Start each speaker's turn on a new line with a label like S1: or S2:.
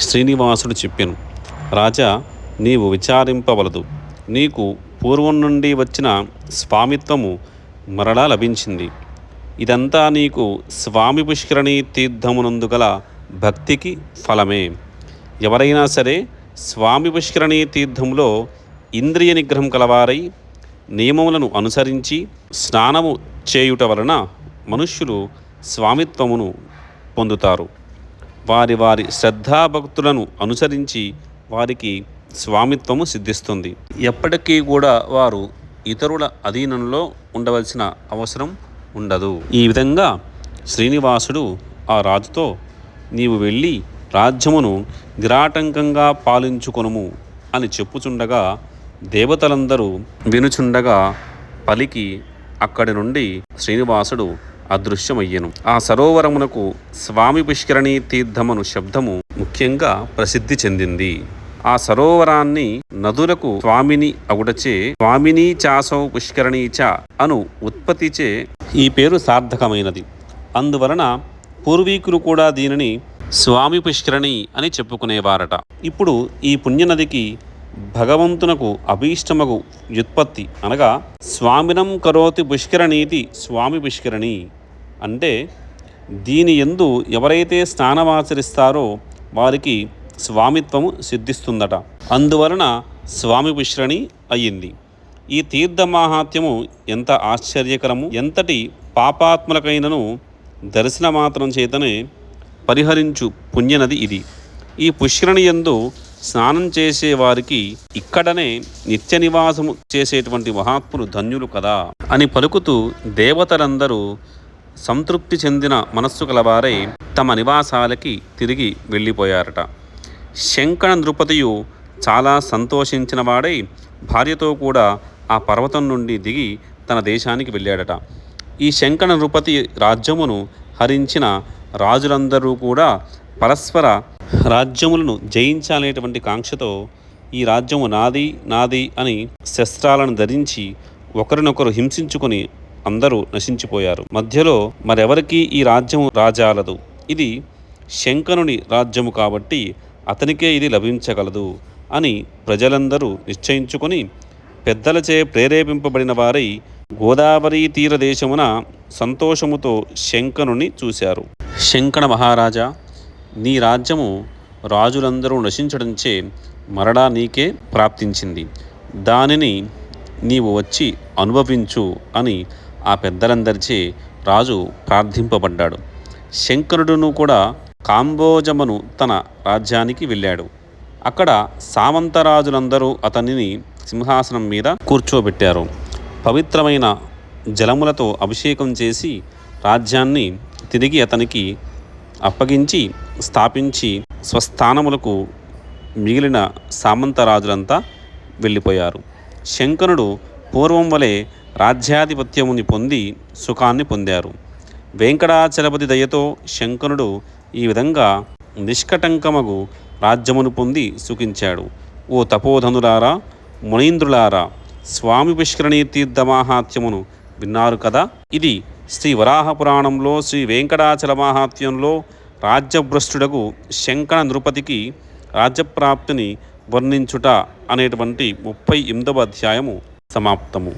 S1: శ్రీనివాసుడు చెప్పాను రాజా నీవు విచారింపవలదు. నీకు పూర్వం నుండి వచ్చిన స్వామిత్వము మరలా లభించింది. ఇదంతా నీకు స్వామి పుష్కరణి తీర్థమునందు గల భక్తికి ఫలమే. ఎవరైనా సరే స్వామి పుష్కరణి తీర్థంలో ఇంద్రియ నిగ్రహం కలవారై నియమములను అనుసరించి స్నానము చేయుట వలన మనుష్యులు స్వామిత్వమును పొందుతారు. వారి వారి శ్రద్ధాభక్తులను అనుసరించి వారికి స్వామిత్వము సిద్ధిస్తుంది. ఎప్పటికీ కూడా వారు ఇతరుల అధీనంలో ఉండవలసిన అవసరం ఉండదు. ఈ విధంగా శ్రీనివాసుడు ఆ రాజుతో నీవు వెళ్ళి రాజ్యమును నిరాటంకంగా పాలించుకొనుము అని చెప్పుచుండగా దేవతలందరూ వినుచుండగా పలికి అక్కడి నుండి శ్రీనివాసుడు అదృశ్యమయ్యను. ఆ సరోవరమునకు స్వామి పుష్కరణి తీర్థమను శబ్దము ముఖ్యంగా ప్రసిద్ధి చెందింది. ఆ సరోవరాన్ని నదులకు స్వామిని అగుటచే స్వామిని చాసౌ పుష్కరణి చ అను ఉత్పత్తిచే ఈ పేరు సార్థకమైనది. అందువలన పూర్వీకులు కూడా దీనిని స్వామి పుష్కరణి అని చెప్పుకునేవారట. ఇప్పుడు ఈ పుణ్యనదికి భగవంతునకు అభీష్టమగు వ్యుత్పత్తి అనగా స్వామినం కరోతి పుష్కరణీతి స్వామి పుష్కరణి. అంటే దీని ఎందు ఎవరైతే స్నానమాచరిస్తారో వారికి స్వామిత్వము సిద్ధిస్తుందట. అందువలన స్వామి పుష్కరణి అయ్యింది. ఈ తీర్థ మాహాత్యము ఎంత ఆశ్చర్యకరము ఎంతటి పాపాత్మలకైనను దర్శనమాత్రం చేతనే పరిహరించు పుణ్యనది ఇది. ఈ పుష్కరణి యందు స్నానం చేసే వారికి ఇక్కడనే నిత్య నివాసము చేసేటువంటి మహాత్ములు ధన్యులు కదా అని పలుకుతూ దేవతలందరూ సంతృప్తి చెందిన మనస్సు కలవారై తమ నివాసాలకి తిరిగి వెళ్ళిపోయారట. శంకణ నృపతియు చాలా సంతోషించిన వాడై భార్యతో కూడా ఆ పర్వతం నుండి దిగి తన దేశానికి వెళ్ళాడట. ఈ శంకణ నృపతి రాజ్యమును హరించిన రాజులందరూ కూడా పరస్పర రాజ్యములను జయించాలనేటువంటి కాంక్షతో ఈ రాజ్యము నాది నాది అని శస్త్రాలను ధరించి ఒకరినొకరు హింసించుకొని అందరూ నశించిపోయారు. మధ్యలో మరెవరికీ ఈ రాజ్యము రాజాలదు. ఇది శంకరుని రాజ్యము కాబట్టి అతనికే ఇది లభించగలదు అని ప్రజలందరూ నిశ్చయించుకొని పెద్దలచే ప్రేరేపింపబడిన వారై గోదావరి తీర దేశమున సంతోషముతో శంకనుని చూశారు. శంకణ మహారాజా నీ రాజ్యము రాజులందరూ నశించడంచే మరలా నీకే ప్రాప్తించింది. దానిని నీవు వచ్చి అనుభవించు అని ఆ పెద్దలందరిచే రాజు ప్రార్థింపబడ్డాడు. శంకరుడును కూడా కాంబోజమును తన రాజ్యానికి వెళ్ళాడు. అక్కడ సామంతరాజులందరూ అతనిని సింహాసనం మీద కూర్చోబెట్టారు. పవిత్రమైన జలములతో అభిషేకం చేసి రాజ్యాన్ని తిరిగి అతనికి అప్పగించి స్థాపించి స్వస్థానములకు మిగిలిన సామంతరాజులంతా వెళ్ళిపోయారు. శంకరుడు పూర్వం వలె రాజ్యాధిపత్యముని పొంది సుఖాన్ని పొందారు. వెంకటాచలపతి దయతో శంకరుడు ఈ విధంగా నిష్కటంకమగు రాజ్యమును పొంది సుఖించాడు. ఓ తపోధనులారా మునీంద్రులారా స్వామి పుష్కరణీ తీర్థమాహాత్యమును విన్నారు కదా? ఇది శ్రీ వరాహ పురాణంలో శ్రీ వెంకటాచల మహాత్యంలో రాజ్యభ్రష్టుడకు శంకర నృపతికి రాజ్యప్రాప్తిని వర్ణించుట అనేటువంటి ముప్పై ఎనిమిదవ అధ్యాయము సమాప్తము.